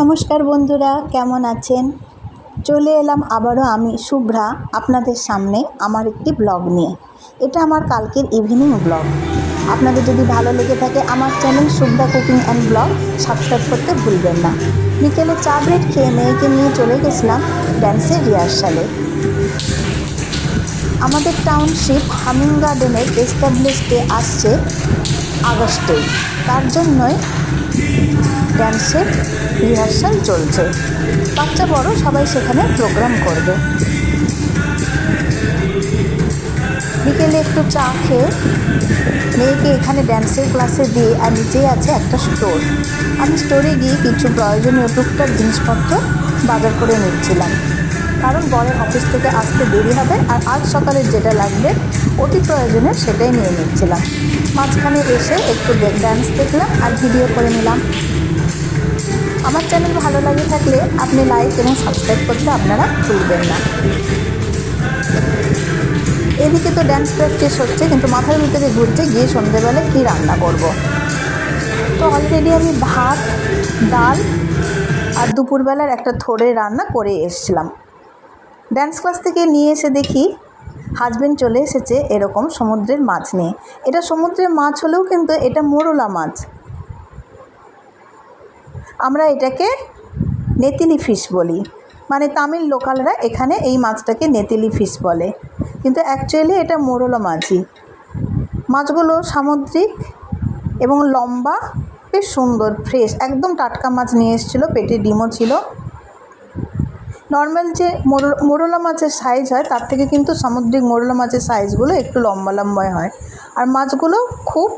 নমস্কার বন্ধুরা, কেমন আছেন? চলে এলাম আবারও আমি, শুভ্রা, আপনাদের সামনে আমার একটি ব্লগ নিয়ে। এটা আমার কালকের ইভিনিং ব্লগ আপনাদের যদি ভালো লেগে থাকে আমার channel Shubhra cooking and blog subscribe করতে ভুলবেন না। বিকেলে চা ব্রেড খেয়ে মেয়েকে নিয়ে চলে গেছিলাম ড্যান্সের রিহার্সালে আমাদের টাউনশিপ হামিং গার্ডেনের এস্টাবলিশ ডে আসছে আগস্টে। তার জন্যই ড্যান্সের রিহার্সাল চলছে। বাচ্চা, বড়, সবাই সেখানে প্রোগ্রাম করবে। বিকেলে একটু চা খেয়ে মেয়েকে এখানে ড্যান্সের ক্লাসে দিয়ে আর নিচেই আছে একটা স্টোর আমি স্টোরে গিয়ে কিছু প্রয়োজনীয় টুকটাক জিনিসপত্র বাজার করে নিচ্ছিলাম। কারণ বরের অফিস থেকে আসতে দেরি হবে আর আজ সকালে যেটা লাগবে, অতি প্রয়োজনে সেটাই নিয়ে নিচ্ছিলাম। মাঝখানে এসে একটু ড্যান্স দেখলাম আর ভিডিও করে নিলাম। আমার চ্যানেল ভালো লাগে থাকলে আপনি লাইক এবং সাবস্ক্রাইব করতে আপনারা ভুলবেন না। এদিকে তো ড্যান্স প্র্যাকটিস হচ্ছে, কিন্তু মাথার ভিতরে ঘুরছে গিয়ে সন্ধেবেলা কী রান্না করব। তো অলরেডি আমি ভাত, ডাল আর দুপুরবেলার একটা থোড়ে রান্না করে এসেছিলাম। ড্যান্স ক্লাস থেকে নিয়ে এসে দেখি হাজবেন্ড চলে এসেছে এরকম সমুদ্রের মাছ নিয়ে। এটা সমুদ্রের মাছ হলেও কিন্তু এটা মোরলা মাছ। আমরা এটাকে নেতিলি ফিশ বলি। মানে তামিল লোকালরা এখানে এই মাছটাকে নেতিলি ফিশ বলে। কিন্তু অ্যাকচুয়ালি এটা মোরলা মাছই। মাছগুলো সামুদ্রিক এবং লম্বা, বেশ সুন্দর ফ্রেশ একদম টাটকা মাছ নিয়ে এসেছিল, পেটে ডিমও ছিল। নর্মাল যে মোরলা মাছের সাইজ হয়, তার থেকে কিন্তু সামুদ্রিক মোরলা মাছের সাইজগুলো একটু লম্বা লম্বাই হয়। আর মাছগুলো খুব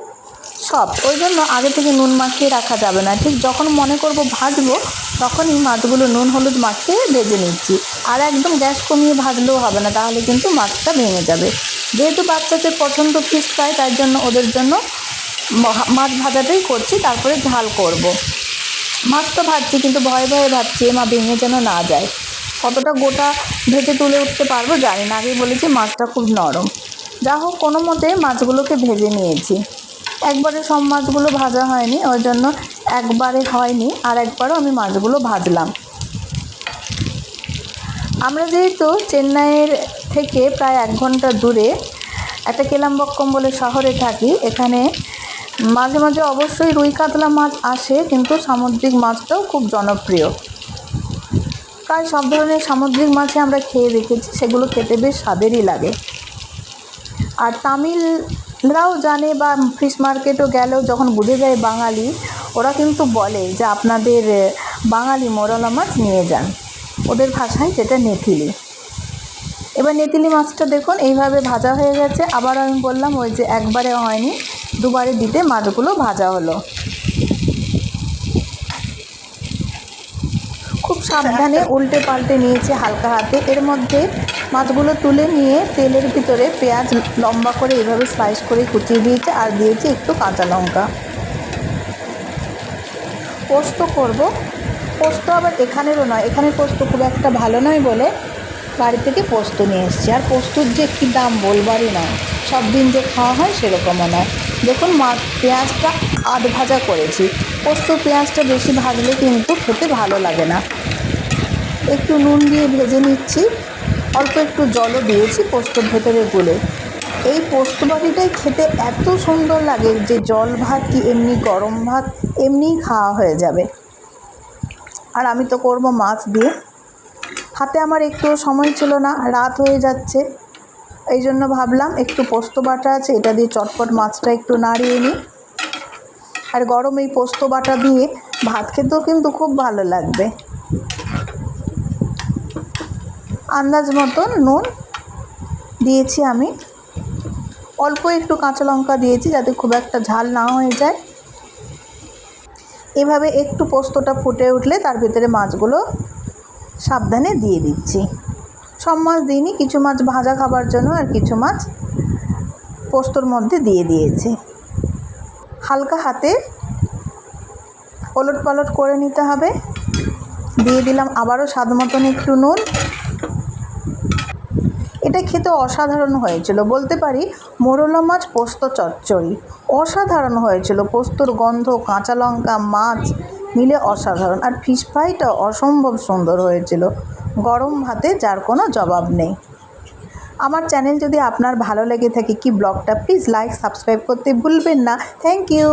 সফট ওই জন্য আগে থেকে নুন মাখিয়ে রাখা যাবে না। ঠিক যখন মনে করব ভাজবো, তখনই মাছগুলো নুন হলুদ মাখিয়ে ভেজে নিচ্ছি। আর একদম গ্যাস কমিয়ে ভাজলেও হবে না, তাহলে কিন্তু মাছটা ভেঙে যাবে। যেহেতু বাচ্চাদের পছন্দ ফিশ ফ্রাই তার জন্য ওদের জন্য মাছ ভাজাটাই করছি, তারপরে ঝাল করব। মাছ তো ভাজছি, কিন্তু ভয়ে ভয়ে ভাজছি মা ভেঙে যেন না যায়। কতটা গোটা ভেজে তুলে উঠতে পারব জানি না, আগেই বলেছি মাছটা খুব নরম। যা হোক কোনো মতে মাছগুলোকে ভেজে নিয়েছি। একবারে সব মাছগুলো ভাজা হয়নি, ওই জন্য একবারে হয়নি, আর একবারও আমি মাছগুলো ভাজলাম। আমরা যেহেতু চেন্নাইয়ের থেকে প্রায় এক ঘণ্টা দূরে, একটা কেলাম্বক্কম বলে শহরে থাকি, এখানে মাঝে মাঝে অবশ্যই রুই কাতলা মাছ আসে, কিন্তু সামুদ্রিক মাছটাও খুব জনপ্রিয়। প্রায় সব ধরনের সামুদ্রিক মাছে আমরা খেয়ে দেখেছি, সেগুলো খেতে বেশ স্বাদেরই লাগে। আর তামিলরাও জানে বা ফিশ মার্কেটও গেলেও যখন বুঝে যায় বাঙালি ওরা কিন্তু বলে যে আপনাদের বাঙালি মোরলা মাছ নিয়ে যান। ওদের ভাষায় যেটা নেথিলি এবার নেতিলি মাছটা দেখুন এইভাবে ভাজা হয়ে গেছে। আবার আমি বললাম ওই যে একবারে হয়নি দুবারে দিতে মাছগুলো ভাজা হলো। খুব সাবধানে উল্টে পাল্টে নিয়েছে হালকা হাতে। এর মধ্যে মাছগুলো তুলে নিয়ে তেলের ভিতরে পেঁয়াজ লম্বা করে এভাবে স্লাইস করে কুচিয়ে দিয়েছে আর দিয়েছি একটু কাঁচা লঙ্কা। পোস্ত করব। পোস্ত আবার এখানেরও নয় এখানে পোস্ত খুব একটা ভালো নয় বলে বাড়ি থেকে পোস্ত নিয়ে এসেছি। আর পোস্তর যে কী দাম বলবারই নয়, সব দিন যে খাওয়া হয় সেরকমও নয়। দেখুন মা, পেঁয়াজটা আধ ভাজা করেছি। পোস্ত পেঁয়াজটা বেশি ভাজলে কিন্তু খেতে ভালো লাগে না। একটু নুন দিয়ে ভেজে নিচ্ছি। অল্প একটু জলও দিয়েছি পোস্তর ভেতরে গুলে। এই পোস্ত বাটিটাই খেতে এত সুন্দর লাগে যে জল ভাত কি এমনি গরম ভাত এমনিই খাওয়া হয়ে যাবে। আর আমি তো করব মাছ দিয়ে। হাতে আমার একটু সময় ছিল না, রাত হয়ে যাচ্ছে। এই জন্য ভাবলাম একটু পোস্ত বাটা আছে, এটা দিয়ে চটপট মাছটা একটু নাড়িয়ে নিই। আর গরম এই পোস্ত বাটা দিয়ে ভাত খেতেও কিন্তু খুব ভালো লাগবে। আন্দাজ মতন নুন দিয়েছি আমি। অল্প একটু কাঁচা লঙ্কা দিয়েছি যাতে খুব একটা ঝাল না হয়ে যায়। এভাবে একটু পোস্তটা ফুটে উঠলে তার ভিতরে মাছগুলো সাবধানে দিয়ে দিচ্ছি। সব মাছ দিইনি, কিছু মাছ ভাজা খাবার জন্য আর কিছু মাছ পোস্তর মধ্যে দিয়ে দিয়েছি। হালকা হাতে ওলট পালট করে নিতে হবে। দিয়ে দিলাম আবারও স্বাদ মতন একটু নুন। এটা খেতে অসাধারণ হয়েছিল। বলতে পারি, মোরলা মাছ পোস্ত চচ্চড়ি। অসাধারণ হয়েছিল। পোস্তর গন্ধ, কাঁচা লঙ্কা, মাছ মিলে অসাধারণ। আর ফিশ ফ্রাইটা অসম্ভব সুন্দর হয়েছিল। গরম ভাতে যার কোনো জবাব নেই। আমার চ্যানেল যদি আপনার ভালো লেগে থাকে কি ব্লগটা প্লিজ লাইক সাবস্ক্রাইব করতে ভুলবেন না। Thank you